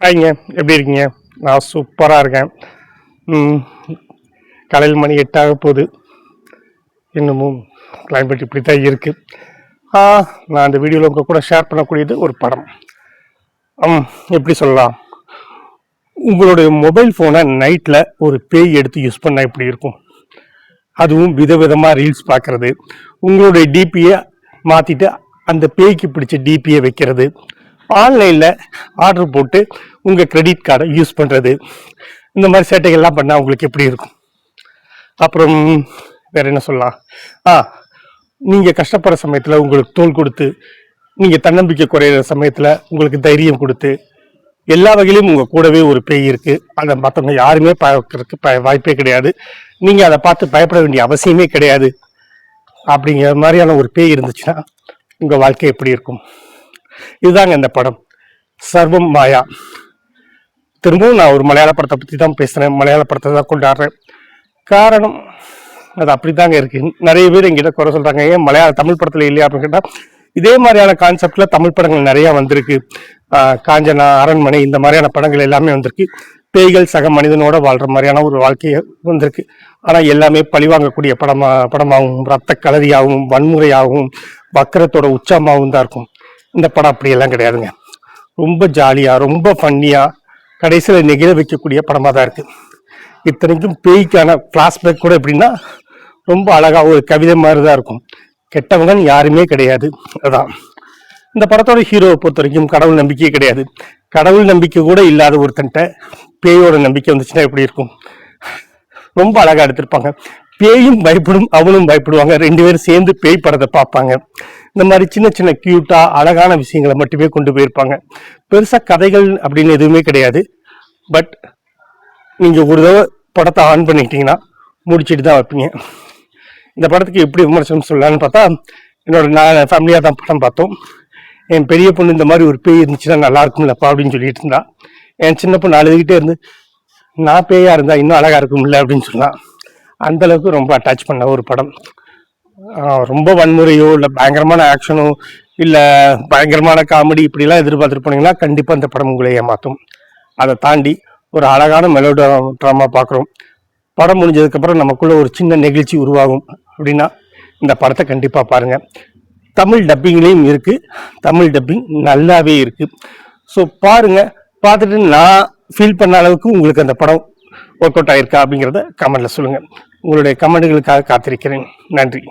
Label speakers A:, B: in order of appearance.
A: ஹாய்ங்க எப்படி இருக்கீங்க? நான் சூப்பராக இருக்கேன். காலையில் மணி எட்டாக போகுது. இன்னமும் கிளைமேட் இப்படி தான் இருக்குது நான் அந்த வீடியோவில் உங்கள் கூட ஷேர் பண்ணக்கூடியது ஒரு படம். ம், எப்படி சொல்லலாம்? உங்களுடைய மொபைல் ஃபோனை நைட்டில் ஒரு பேய் எடுத்து யூஸ் பண்ணால் எப்படி இருக்கும்? அதுவும் விதவிதமாக ரீல்ஸ் பார்க்குறது உங்களுடைய டிபியை மாற்றிட்டு அந்த பேய்க்கு பிடிச்ச டிபியை வைக்கிறது ஆன்லைனில் ஆர்டர் போட்டு உங்கள் கிரெடிட் கார்டை யூஸ் பண்ணுறது இந்த மாதிரி சேட்டைகள்லாம் பண்ணால் உங்களுக்கு எப்படி இருக்கும்? அப்புறம் வேறு என்ன சொல்லலாம்? ஆ நீங்கள் கஷ்டப்படுற சமயத்தில் உங்களுக்கு தோல் கொடுத்து நீங்கள் தன்னம்பிக்கை குறையிற சமயத்தில் உங்களுக்கு தைரியம் கொடுத்து எல்லா வகையிலும் உங்கள் கூடவே ஒரு பேய் இருக்குது அதை மற்றவங்க யாருமே பார்க்கறதுக்கு ப- வாய்ப்பே கிடையாது. நீங்கள் அதை பார்த்து பயப்பட வேண்டிய அவசியமே கிடையாது. அப்படிங்கிற மாதிரியான ஒரு பேய் இருந்துச்சுன்னா உங்கள் வாழ்க்கை எப்படி இருக்கும்? இதுதாங்க இந்த படம். சர்வம் மாயா. திரும்பவும் நான் ஒரு மலையாள படத்தை பற்றி தான் பேசுகிறேன் மலையாள படத்தை தான் கொண்டாடுறேன். காரணம் அது அப்படிதாங்க இருக்குது நிறைய பேர் எங்கிட்ட குறை சொல்கிறாங்க ஏன் மலையாள தமிழ் படத்தில் இல்லையா அப்படின்னு கேட்டால் இதே மாதிரியான கான்செப்டில் தமிழ் படங்கள் நிறையா வந்திருக்கு. காஞ்சனா அரண்மனை இந்த மாதிரியான படங்கள் எல்லாமே வந்திருக்கு. பேய்கள் சக மனிதனோட வாழ்ற மாதிரியான ஒரு வாழ்க்கையை வந்திருக்கு. ஆனால் எல்லாமே பழிவாங்கக்கூடிய படமா படமாகவும் ரத்த கலரியாகவும் வன்முறையாகவும் வக்கரத்தோட உச்சமாகவும் தான் இருக்கும். இந்த படம் அப்படியெல்லாம் கிடையாதுங்க. ரொம்ப ஜாலியாக ரொம்ப ஃபன்னியாக கடைசியில் நெகிழ வைக்கக்கூடிய படமாக தான் இருக்குது இத்தனைக்கும் பேய்க்கான ஃப்ளாஷ்பேக் கூட எப்படின்னா ரொம்ப அழகாக ஒரு கவிதை மாதிரி தான் இருக்கும். கெட்டவங்கன்னு யாருமே கிடையாது. அதான். இந்த படத்தோட ஹீரோவை பொறுத்த வரைக்கும் கடவுள் நம்பிக்கையே கிடையாது. கடவுள் நம்பிக்கை கூட இல்லாத ஒருத்தன்ட்ட பேயோட நம்பிக்கை வந்துச்சுன்னா எப்படி இருக்கும்? ரொம்ப அழகாக எடுத்திருப்பாங்க. பேயும் பயப்படும் அவனும் பயப்படுவாங்க. ரெண்டு பேரும் சேர்ந்து பேய் படத்தை பார்ப்பாங்க. இந்த மாதிரி சின்ன சின்ன க்யூட்டாக அழகான விஷயங்களை மட்டுமே கொண்டு போயிருப்பாங்க. பெருசாக கதைகள் அப்படின்னு எதுவுமே கிடையாது. பட் நீங்கள் ஒரு தடவை படத்தை ஆன் பண்ணிக்கிட்டீங்கன்னா முடிச்சுட்டு தான் வைப்பீங்க. இந்த படத்துக்கு எப்படி விமர்சனம் சொல்லலான்னு பார்த்தா என்னோட நான் ஃபேமிலியாக தான் படம் பார்த்தோம். என் பெரிய பொண்ணு இந்த மாதிரி ஒரு பேய் இருந்துச்சுன்னா நல்லா இருக்கும்லப்பா அப்படின்னு சொல்லிட்டு இருந்தா. என் சின்ன பொண்ணு அழுதுகிட்டே இருந்து நான் பேயாக இருந்தால் இன்னும் அழகாக இருக்கும்ல? அப்படின்னு சொன்னான் அந்தளவுக்கு ரொம்ப அட்டாச் பண்ண ஒரு படம். ரொம்ப வன்முறையோ இல்லை பயங்கரமான ஆக்ஷனோ இல்லை பயங்கரமான காமெடி இப்படிலாம் எதிர்பார்த்துட்டு போனீங்கன்னா கண்டிப்பாக இந்த படம் உங்களை ஏமாற்றும் அதை தாண்டி ஒரு அழகான மெலோ ட்ராமா பார்க்குறோம். படம் முடிஞ்சதுக்கப்புறம் நமக்குள்ளே ஒரு சின்ன நெகிழ்ச்சி உருவாகும். அப்படின்னா இந்த படத்தை கண்டிப்பாக பாருங்கள் தமிழ் டப்பிங்லேயும் இருக்குது தமிழ் டப்பிங் நல்லாவே இருக்குது ஸோ பாருங்கள் பார்த்துட்டு நான் ஃபீல் பண்ண அளவுக்கு உங்களுக்கு அந்த படம் ஒர்க் அவுட் ஆயிருக்கா அப்படிங்கிறத கமெண்டில் சொல்லுங்கள் உங்களுடைய கமெண்ட்டுகளுக்காக காத்திருக்கிறேன். நன்றி.